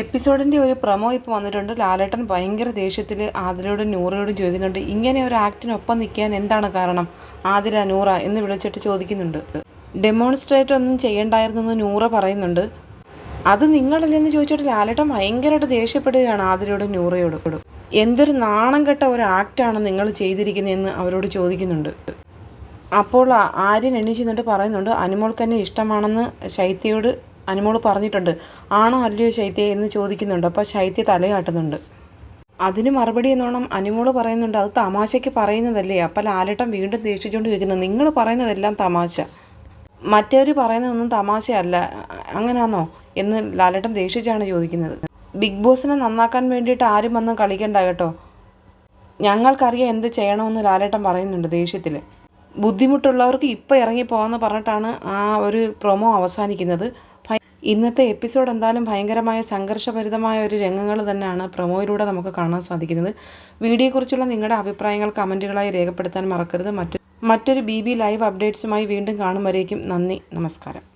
എപ്പിസോഡിന്റെ ഒരു പ്രമോ ഇപ്പോൾ വന്നിട്ടുണ്ട്. ലാലേട്ടൻ ഭയങ്കര ദേഷ്യത്തിൽ ആദിലയോടും നൂറയോടും ചോദിക്കുന്നുണ്ട് ഇങ്ങനെ ഒരു ആക്ടിനൊപ്പം നിൽക്കാൻ എന്താണ് കാരണം? ആദില നൂറ എന്ന് വിളിച്ചിട്ട് ചോദിക്കുന്നുണ്ട്. ഡെമോൺസ്ട്രേറ്റ് ഒന്നും ചെയ്യണ്ടായിരുന്നു എന്ന് നൂറ പറയുന്നുണ്ട്. അത് നിങ്ങളല്ലെന്ന് ചോദിച്ചിട്ട് ലാലേട്ടൻ ഭയങ്കരമായിട്ട് ദേഷ്യപ്പെടുകയാണ് ആദിലയോടും നൂറയോടും. എന്തൊരു നാണം കെട്ട ഒരു ആക്റ്റാണ് നിങ്ങൾ ചെയ്തിരിക്കുന്നതെന്ന് അവരോട് ചോദിക്കുന്നുണ്ട്. അപ്പോൾ ആര്യൻ എണീച്ചുന്നിട്ട് പറയുന്നുണ്ട് അനുമോൾക്ക് ഇഷ്ടമാണെന്ന് ശൈത്യയോട് അനുമോൾ പറഞ്ഞിട്ടുണ്ട്. ആണോ അല്ലയോ ശൈത്യ? എന്ന് ചോദിക്കുന്നുണ്ട്. അപ്പോൾ ശൈത്യ തലയാട്ടുന്നുണ്ട്. അതിന് മറുപടി എന്നോണം അനുമോൾ പറയുന്നുണ്ട്. അത് തമാശയ്ക്ക് പറയുന്നതല്ലേ? അപ്പോൾ ലാലേട്ടൻ വീണ്ടും ദേഷിച്ചുകൊണ്ട് ചോദിക്കുന്നു. നിങ്ങൾ പറയുന്നതെല്ലാം തമാശ. മറ്റവർ പറയുന്നതൊന്നും തമാശയല്ല. അങ്ങനെയാണോ എന്ന് ലാലേട്ടൻ ദേഷിച്ചാണ് ചോദിക്കുന്നത്. ബിഗ് ബോസിനെ നന്നാക്കാൻ വേണ്ടിയിട്ട് ആരും വന്ന് കളിക്കണ്ട കേട്ടോ. ഞങ്ങൾക്കറിയാം എന്ത് ചെയ്യണമെന്ന് ലാലേട്ടൻ പറയുന്നുണ്ട് ദേഷ്യത്തിൽ ബുദ്ധിമുട്ടുള്ളവർക്ക് ഇപ്പോൾ ഇറങ്ങി പോകാമെന്ന് പറഞ്ഞിട്ടാണ് ആ ഒരു പ്രൊമോ അവസാനിക്കുന്നത്. ഇന്നത്തെ എപ്പിസോഡ് എന്തായാലും ഭയങ്കരമായ സംഘർഷഭരിതമായ ഒരു രംഗങ്ങൾ തന്നെയാണ് പ്രൊമോയിലൂടെ നമുക്ക് കാണാൻ സാധിക്കുന്നത്. വീഡിയോയെക്കുറിച്ചുള്ള നിങ്ങളുടെ അഭിപ്രായങ്ങൾ കമന്റുകളായി രേഖപ്പെടുത്താൻ മറക്കരുത്. മറ്റു മറ്റൊരു ബി ബി ലൈവ് അപ്ഡേറ്റ്സുമായി വീണ്ടും കാണും വരേക്കും. നന്ദി. നമസ്കാരം.